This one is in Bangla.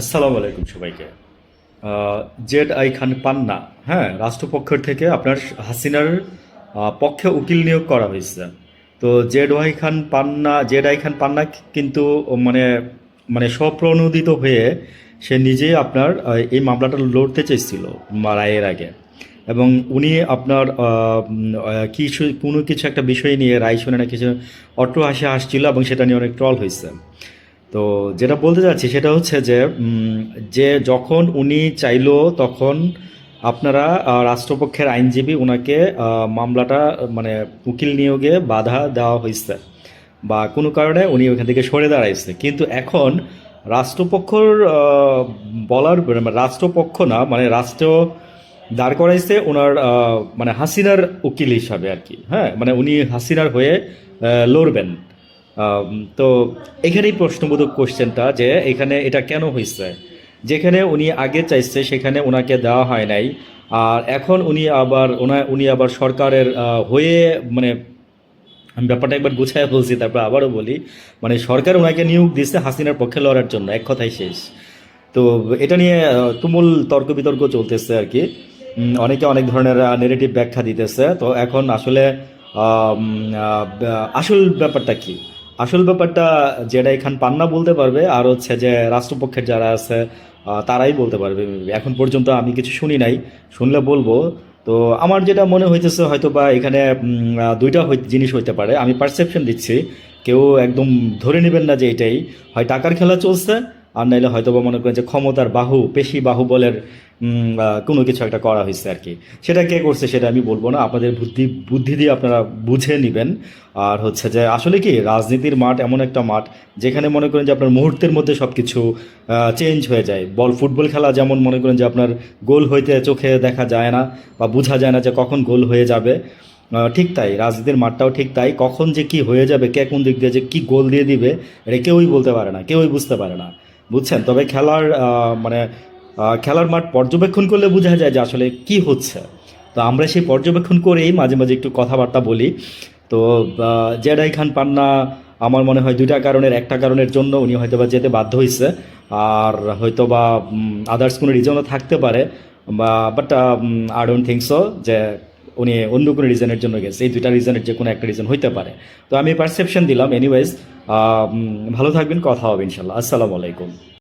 আসসালামু আলাইকুম সবাইকে। জেড আই খান পান্না হ্যাঁ রাষ্ট্রপক্ষের থেকে আপনার হাসিনার পক্ষে উকিল নিয়োগ করা হয়েছে। তো Z Y Khan Panna, Z I Khan Panna কিন্তু মানে মানে স্বপ্রণোদিত হয়ে সে নিজেই আপনার এই মামলাটা লড়তে চেয়েছিল রায়ের আগে। এবং উনি আপনার কিছু, কোনো কিছু একটা বিষয় নিয়ে রায় শুনে না কিছু অট্ট হাসি হাসছিল এবং সেটা নিয়ে অনেক ট্রল হয়েছে। তো যেটা বলতে যাচ্ছি সেটা হচ্ছে যে যে যখন উনি চাইলো তখন আপনারা রাষ্ট্রপক্ষের আইনজীবী ওনাকে মামলাটা মানে উকিল নিয়োগে বাধা দেওয়া হয়েছে বা কোনো কারণে উনি ওখান থেকে সরে দাঁড়াইছে। কিন্তু এখন রাষ্ট্রপক্ষর বলার মানে রাষ্ট্রপক্ষ না মানে রাষ্ট্র দাঁড় করাইছে ওনার মানে হাসিনার উকিল হিসাবে আর কি হ্যাঁ? মানে উনি হাসিনার হয়ে লড়বেন। তো এখানেই প্রশ্নবোধক কোশ্চেনটা যে এখানে এটা কেন হয়েছে যেখানে উনি আগে চাইছে, সেখানে ওনাকে দেওয়া হয় নাই। আর এখন উনি আবার উনি আবার সরকারের হয়ে মানে আমি ব্যাপারটা একবার গুছায় বলছি, তারপর আবারও বলি মানে সরকার ওনাকে নিয়োগ দিচ্ছে হাসিনার পক্ষে লড়ার জন্য, এক কথাই শেষ। তো এটা নিয়ে তুমুল তর্ক বিতর্ক চলতেছে আর কি। অনেকে অনেক ধরনের নেগেটিভ ব্যাখ্যা দিতেছে। তো এখন আসলে আসল ব্যাপারটা কি? আসল ব্যাপারটা যেটা এখান পান্না বলতে পারবে, আর হচ্ছে যে রাষ্ট্রপক্ষের যারা আছে তারাই বলতে পারবে। এখন পর্যন্ত আমি কিছু শুনি নাই, শুনলে বলব। তো আমার যেটা মনে হইতেছে হয়তো বা এখানে দুইটা জিনিস হইতে পারে। আমি পারসেপশন দিচ্ছি, কেউ একদম ধরে নেবেন না যে এটাই। হয় টাকার খেলা চলছে আর নাইলে হয়তো বা মনে করেন যে ক্ষমতার বাহু, পেশি বাহু বলের কোনো কিছু একটা করা হয়েছে আর কি। সেটা কে করছে সেটা আমি বলব না। আপনাদের বুদ্ধি বুদ্ধি দিয়ে আপনারা বুঝে নেবেন। আর হচ্ছে যে আসলে কি, রাজনীতির মাঠ এমন একটা মাঠ যেখানে মনে করেন যে আপনার মুহূর্তের মধ্যে সব কিছু চেঞ্জ হয়ে যায়। বল, ফুটবল খেলা যেমন মনে করেন যে আপনার গোল হইতে চোখে দেখা যায় না বা বোঝা যায় না যে কখন গোল হয়ে যাবে। ঠিক তাই, রাজনীতির মাঠটাও ঠিক তাই। কখন যে কি হয়ে যাবে, কে কোন দিক দিয়ে যে কি গোল দিয়ে দিবে, এটা কেউই বলতে পারে না, কেউই বুঝতে পারে না। বুঝছেন? তবে খেলার মানে খেলার মাঠ পর্যবেক্ষণ করলে বোঝা যায় যে আসলে কি হচ্ছে। তো আমরা সেই পর্যবেক্ষণ করেই মাঝে মাঝে একটু কথাবার্তা বলি। তো জেডাই খান পান্না আমার মনে হয় দুইটা কারণের, একটা কারণের জন্য উনি হয়তো বা যেতে বাধ্য হয়েছে আর হয়তো বা আদার্স কোনো রিজনও থাকতে পারে। বা but I don't think so যে উনি অন্য কোনো রিজনের জন্য গেছে। এই দুইটা রিজনের যে কোনো একটা রিজন হইতে পারে। তো আমি পারসেপশন দিলাম এনিওয়েজ ভালো থাকবেন, কথা হবে ইনশাল্লাহ আসসালামু আলাইকুম।